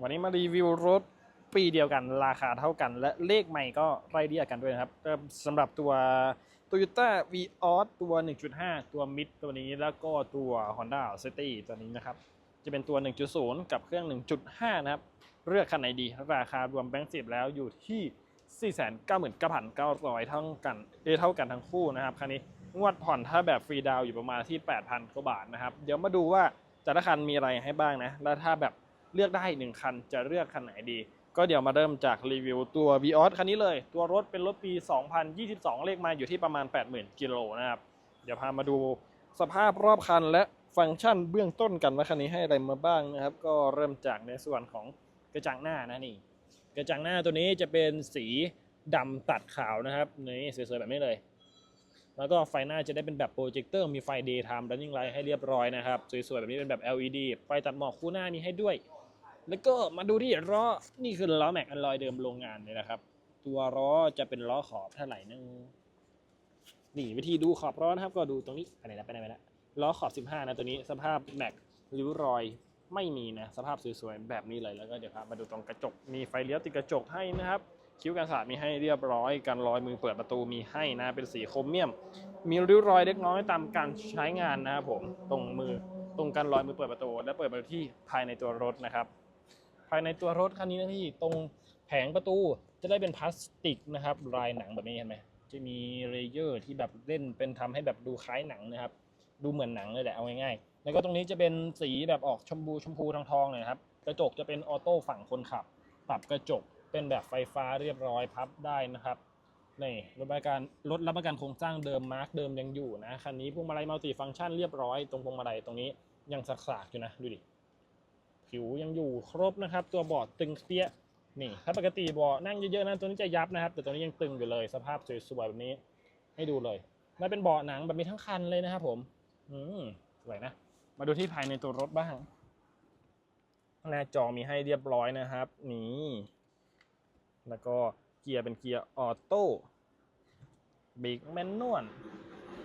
วันนี้มารีวิวรถปีเดียวกันราคาเท่ากัน และเลขใหม่ก็ไล่เรียกกันด้วยนะครับสำหรับตัว Toyota v ีออตัว 1.5 ตัวมิดตัวนี้แล้วก็ตัว Honda City ตัวนี้นะครับ จะเป็นตัว 1.0 กับเครื่อง 1.5 นะครับ เลือกคันไหนดี ราคารวมแบงค์สิบแล้วอยู่ที่ 499,900 เท่ากันเอเท่ากันทั้งคู่นะครับคันนี้งวดผ่อนถ้าแบบฟรีดาวอยู่ประมาณที่ 8,000กว่าบาทนะครับ เดี๋ยวมาดูว่าแต่ละคันมีอะไรให้บ้างนะ แล้วถ้าแบบ เลือกได้ 1 คันจะเลือกคันไหนดี ก็เดี๋ยวมาเริ่มจากรีวิวตัว v ีออคันนี้เลย ตัวรถเป็นรถปี 2022 เลขมาอยู่ที่ประมาณ 80,000 กิโลนะครับ เดี๋ยวพามาดูสภาพรอบคันและฟังก์ชันเบื้องต้นกันว่าคันนี้ให้อะไรมาบ้างนะครับ ก็เริ่มจากในส่วนของกระจังหน้านะนี่ กระจังหน้าตัวนี้จะเป็นสีดำตัดขาวนะครับนี่สวยๆแบบนี้เลยแล้วก็ไฟหน้าจะได้เป็นแบบโปรเจคเตอร์มีไฟ daytime running light ให้เรียบร้อยนะครับ สวยๆ แบบนี้เป็นแบบ LED ไฟตัดหมอกคู่หน้ามีให้ด้วย แล้วก็มาดูที่ล้อ นี่คือล้อแม็กอลลอยเดิมโรงงานเลยนะครับ ตัวล้อจะเป็นล้อขอบเท่าไหร่นึงนี่วิธีดูขอบล้อนะครับ ก็ดูตรงนี้ไปไหนแล้วไปไหนไปแล้วล้อขอบ 15 นะตัวนี้สภาพแม็กริ้วรอยไม่มีนะสภาพสวยๆแบบนี้เลยแล้วก็เดี๋ยวพามาดูตรงกระจกมีไฟเลี้ยวติดกระจกให้นะครับคิ้วกันศาสตร์มีให้เรียบร้อยการรอยมือเปิดประตูมีให้นะเป็นสีโครเมียม มีริ้วรอยเล็กน้อยตามการใช้งานนะครับผมตรงมือตรงการรอยมือเปิดประตู และเปิดประตูที่ภายในตัวรถนะครับ ภายในตัวรถคันนี้นะที่ตรงแผงประตูจะได้เป็นพลาสติกนะครับลายหนังแบบนี้เห็นไหมจะมีเลเยอร์ที่แบบเล่นเป็นทำให้แบบดูคล้ายหนังนะครับ ดูเหมือนหนังเลยแหละเอาง่ายๆแล้วก็ตรงนี้จะเป็นสีแบบออกชมพูชมพูทองทองเลยนะครับกระจกจะเป็นออโต้ฝั่งคนขับ ปรับกระจกเป็นแบบไฟฟ้าเรียบร้อยพับได้นะครับนี่รถบริการรถรับประกันโครงสร้างเดิมมาร์กเดิมยังอยู่นะคันนี้พวงมาลัยมัลติฟังก์ชันเรียบร้อยตรงพวงมาลัยตรงนี้ยังสักๆอยู่นะดูดิ ผิวยังอยู่ครบนะครับ ตัวเบาะตึงเปี้ยนี่ ถ้าปกติเบาะนั่งเยอะๆนะตัวนี้จะยับนะครับ แต่ตัวนี้ยังตึงอยู่เลย สภาพสวยๆแบบนี้ ให้ดูเลยและเป็นเบาะหนังแบบมีทั้งคันเลยนะครับ ผม อืมสวยนะ มาดูที่ภายในตัวรถบ้างหน้าจอมีให้เรียบร้อยนะครับ นี่ แล้วก็เกียร์เป็นเกียร์ออโต้เบรกแมนนวล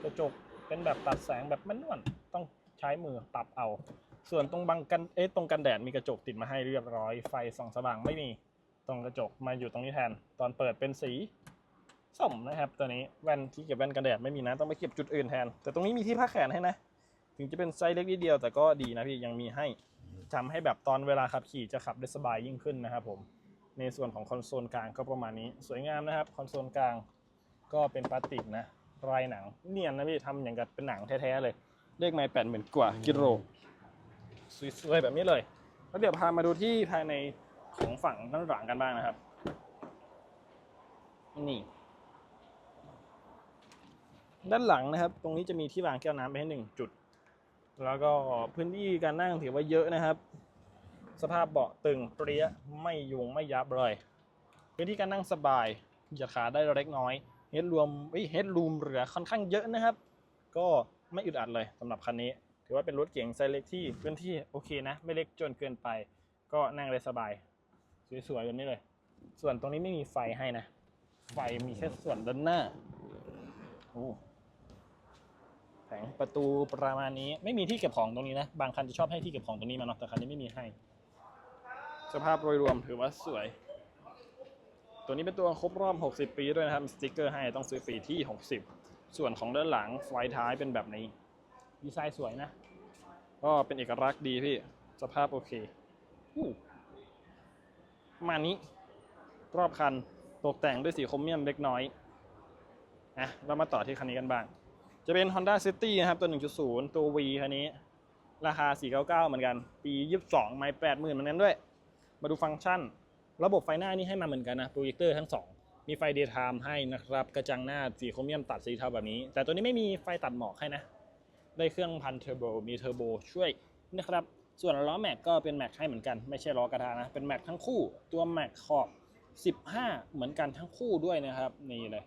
กระจกเป็นแบบตัดแสงแบบแมนนวลต้องใช้มือปรับเอา ส่วนตรงบังกันเอ๊ะตรงกันแดดมีกระจกติดมาให้เรียบร้อย ไฟส่องสว่างไม่มี ตรงกระจกมาอยู่ตรงนี้แทน ตอนเปิดเป็นสีส้มนะครับ ตัวนี้แว่นที่เก็บแว่นกันแดดไม่มีนะต้องไปเก็บจุดอื่นแทน แต่ตรงนี้มีที่พักแขนให้นะ ถึงจะเป็นไซส์เล็กนิดเดียวแต่ก็ดีนะพี่ยังมีให้ทำให้แบบตอนเวลาขับขี่จะขับได้สบายยิ่งขึ้นนะครับผมในส่วนของคอนโซลกลางก็ประมาณนี้ สวยงามนะครับคอนโซลกลางก็เป็นพลาสติกนะลายหนังเนียนนะพี่ทำอย่างกับเป็นหนังแท้ๆเลยเลขไม้แปดหมื่นกว่ากิโล สวยๆแบบนี้เลย แล้วเดี๋ยวพามาดูที่ภายในของฝั่งด้านหลังกันบ้างนะครับ นี่ ด้านหลังนะครับ ตรงนี้จะมีที่วางแก้วน้ำไปให้หนึ่งจุด แล้วก็พื้นที่การนั่งถือว่าเยอะนะครับ สภาพเบาะตึงเปรี้ยไม่ยุงไม่ยับเลยพื้นที่การนั่งสบายเหยียดขาได้เล็กน้อยเฮดรวมเฮดรูมเหลือค่อนข้างเยอะนะครับ ก็ไม่อึดอัดเลยสำหรับคันนี้ ถือว่าเป็นรถเก๋งไซส์เล็กที่พื้นที่โอเคนะ ไม่เล็กจนเกินไป ก็นั่งได้สบาย สวยๆแบบนี้เลย ส่วนตรงนี้ไม่มีไฟให้นะ ไฟมีแค่ส่วนด้านหน้าโอ้แผงประตูประมาณนี้ไม่มีที่เก็บของตรงนี้นะ บางคันจะชอบให้ที่เก็บของตรงนี้มาเนาะแต่คันนี้ไม่มีให้ สภาพโดยรวมถือว่าสวย ตัวนี้เป็นตัวครบรอบ 60 ปีด้วยนะครับสติกเกอร์ให้ต้องซื้อฟรีที่ 60 ส่วนของด้านหลังไฟท้ายเป็นแบบนี้ ดีไซน์สวยนะ ก็เป็นเอกลักษณ์ดีพี่ สภาพโอเคมานี้ รอบคันตกแต่งด้วยสีโครเมียมเล็กน้อยอะเรามาต่อที่คันนี้กันบ้าง จะเป็น Honda City นะครับ ตัว 1.0 ตัว V คันนี้ ราคา 499 เหมือนกัน ปี 22 ไม่ 80,000เหมือนกันด้วย มาดูฟังก์ชัน ระบบไฟหน้านี่ให้มาเหมือนกันนะโปรเจคเตอร์ทั้งสองมีไฟ daytime ให้นะครับ กระจังหน้าสีโครเมียมตัดสีเทาแบบนี้ แต่ตัวนี้ไม่มีไฟตัดหมอกให้นะ ได้เครื่องพันเทอร์โบมีเทอร์โบช่วยนะครับส่วนล้อแม็กก็เป็นแม็กให้เหมือนกันไม่ใช่ล้อกระทะนะเป็นแม็กทั้งคู่ตัวแม็กขอบ 15 เหมือนกันทั้งคู่ด้วยนะครับนี่เลย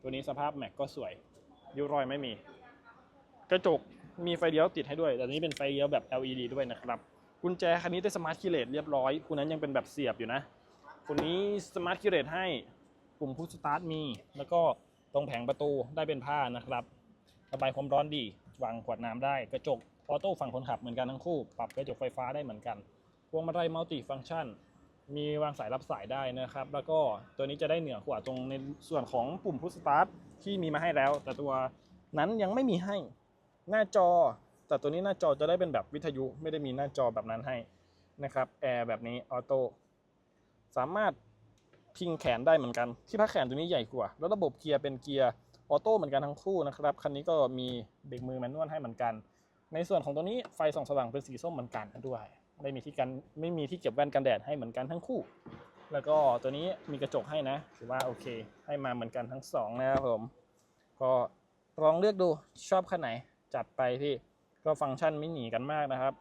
ตัวนี้สภาพแม็กก็สวยริ้วรอยไม่มี กระจกมีไฟเลี้ยวติดให้ด้วย แต่นี้เป็นไฟเลี้ยวแบบ LED ด้วยนะครับกุญแจคันนี้ได้สมาร์ทคีย์เลสเรียบร้อยคุณนั้นยังเป็นแบบเสียบอยู่นะคนนี้สมาร์ทคีย์เลสให้ปุ่มพุชสตาร์ทมี แล้วก็ตรงแผงประตูได้เป็นผ้านะครับระบายความร้อนดี วางขวดน้ำได้ กระจกออโต้ฝั่งคนขับเหมือนกันทั้งคู่ ปรับกระจกไฟฟ้าได้เหมือนกันพวงมาลัยมัลติฟัง c t ชัน มีวางสายรับสายได้นะครับ แล้วก็ตัวนี้จะได้เหนือกว่าตรงในส่วนของปุ่มพุชสตาร์ทที่มีมาให้แล้ว แต่ตัวนั้นยังไม่มีให้ หน้าจอ แต่ตัวนี้หน้าจอจะได้เป็นแบบวิทยุไม่ได้มีหน้าจอแบบนั้นให้นะครับแอร์แบบนี้ออโต้สามารถพิงแขนได้เหมือนกัน ที่พักแขนตัวนี้ใหญ่กว่า แล้วระบบเกียร์เป็นเกียร์ ออโต้เหมือนกันทั้งคู่นะครับคันนี้ก็มีเบรกมือแมนนวลให้เหมือนกัน ในส่วนของตัวนี้ไฟส่องสว่างเป็นสีส้มเหมือนกันด้วยไม่มีที่กันไม่มีที่เก็บแว่นกันแดดให้เหมือนกันทั้งคู่ แล้วก็ตัวนี้มีกระจกให้นะถือว่าโอเค ให้มาเหมือนกันทั้งสองนะครับผมก็ลองเลือกดูชอบคันไหนจัดไปพี่ก็ฟังก์ชันไม่หนีกันมากนะครับ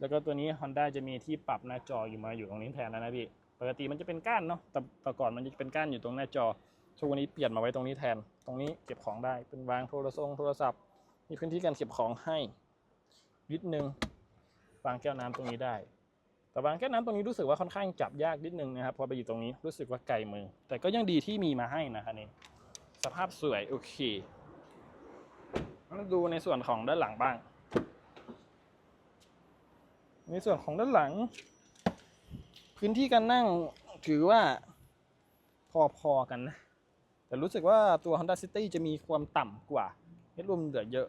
แล้วก็ตัวนี้ Honda จะมีที่ปรับหน้าจออยู่มาอยู่ตรงนี้แทนแล้วนะพี่ปกติมันจะเป็นก้านเนาะแต่แต่ก่อนมันจะเป็นก้านอยู่ตรงหน้าจอ ช่วงวันนี้เปลี่ยนมาไว้ตรงนี้แทน ตรงนี้เก็บของได้ เป็นวางโทรศัพท์โทรศัพท์ มีพื้นที่การเก็บของให้นิดนึง วางแก้วน้ำตรงนี้ได้ แต่วางแก้วน้ำตรงนี้รู้สึกว่าค่อนข้างจับยากนิดนึงนะครับ พอไปอยู่ตรงนี้รู้สึกว่าไกลมือ แต่ก็ยังดีที่มีมาให้นะครับนี่ สภาพสวยโอเคมาดูในส่วนของด้านหลังบ้าง ในส่วนของด้านหลัง พื้นที่การนั่งถือว่าพอๆกันนะ แต่รู้สึกว่าตัว Honda City จะมีความต่ำกว่าเฮดรูมเหลือเยอะ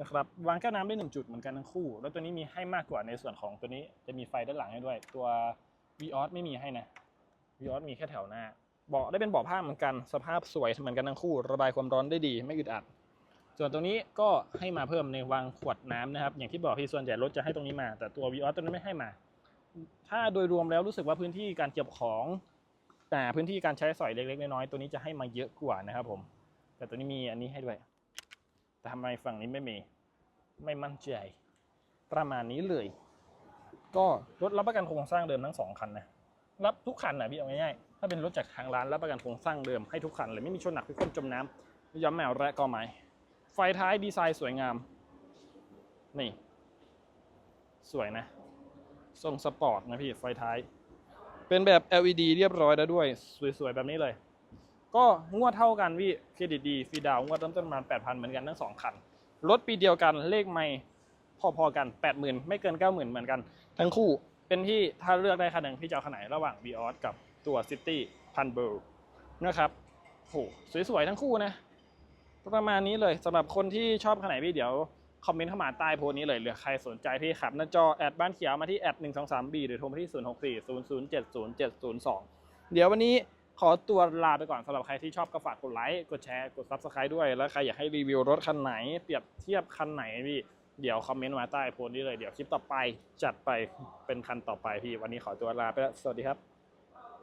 นะครับวางแก้วน้ำได้หนึ่งจุดเหมือนกันทั้งคู่ แล้วตัวนี้มีให้มากกว่าในส่วนของตัวนี้จะมีไฟด้านหลังให้ด้วย ตัว v ีออสไม่มีให้นะ v ีออสมีแค่แถวหน้าเบาะได้เป็นเบาะผ้าเหมือนกัน สภาพสวยเหมือนกันทั้งคู่ ระบายความร้อนได้ดีไม่อึดอัด ส่วนตัวนี้ก็ให้มาเพิ่มในวางขวดน้ำนะครับ อย่างที่บอกที่ส่วนใหญ่รถจะให้ตรงนี้มา แต่ตัว v ีออสตัวนั้ไม่ให้มา ถ้าโดยรวมแล้วรู้สึกว่าพื้นที่การเก็บของ แต่พื้นที่การใช้สอยเล็กๆน้อยๆตัวนี้จะให้มาเยอะกว่านะครับผม แต่ตัวนี้มีอันนี้ให้ด้วย แต่ทำไมฝั่งนี้ไม่มี ไม่มั่นใจ ประมาณนี้เลย ก็รถรับประกันโครงสร้างเดิมทั้งสองคันนะ รับทุกคันนะพี่เอาง่ายๆ ถ้าเป็นรถจากทางร้านรับประกันโครงสร้างเดิมให้ทุกคันเลยไม่มีชนหนักพิกลจมน้ำย้อมแมวและก็ไม้ ไฟท้ายดีไซน์สวยงาม นี่ สวยนะ ทรงสปอร์ตนะพี่ไฟท้าย เป็นแบบ LED เรียบร้อยแล้วด้วย สวยๆ แบบนี้เลย ก็งวดเท่ากันพี่เครดิตดีฟรีดาวงวดเริ่มต้นประมาณ8,000 เหมือนกันทั้งสองคันรถปีเดียวกันเลขไม่พอๆกัน 80,000 ไม่เกิน 90,000 เหมือนกัน ทั้งคู่เป็นที่ถ้าเลือกได้คันหนึ่งพี่จะเอาคันไหนระหว่าง v ีออสกับตัว City พันเบลนะครับโหสวยๆ ทั้งคู่นะ ประมาณนี้เลยสำหรับคนที่ชอบคันไหนพี่เดี๋ยว คอมเมนต์เข้ามาใต้โพสต์นี้เลยหรือใครสนใจพี่ขับหน้าจอแอดบ้านเขียวมาที่แอดหนึ่งสองสามบีหรือโทรมาที่ศูนย์หกสี่ศูนย์ศูนย์เจ็ดศูนย์เจ็ดศูนย์สองเดี๋ยววันนี้ขอตัวลาไปก่อนสำหรับใครที่ชอบก็ฝากกดไลค์กดแชร์กดซับสไครต์ด้วย แล้วใครอยากให้รีวิวรถคันไหน เปรียบเทียบคันไหนพี่เดี๋ยวคอมเมนต์มาใต้โพสต์นี้เลยเดี๋ยวคลิปต่อไปจัดไปเป็นคันต่อไปพี่วันนี้ขอตัวลาไปแล้วสวัสดีครับ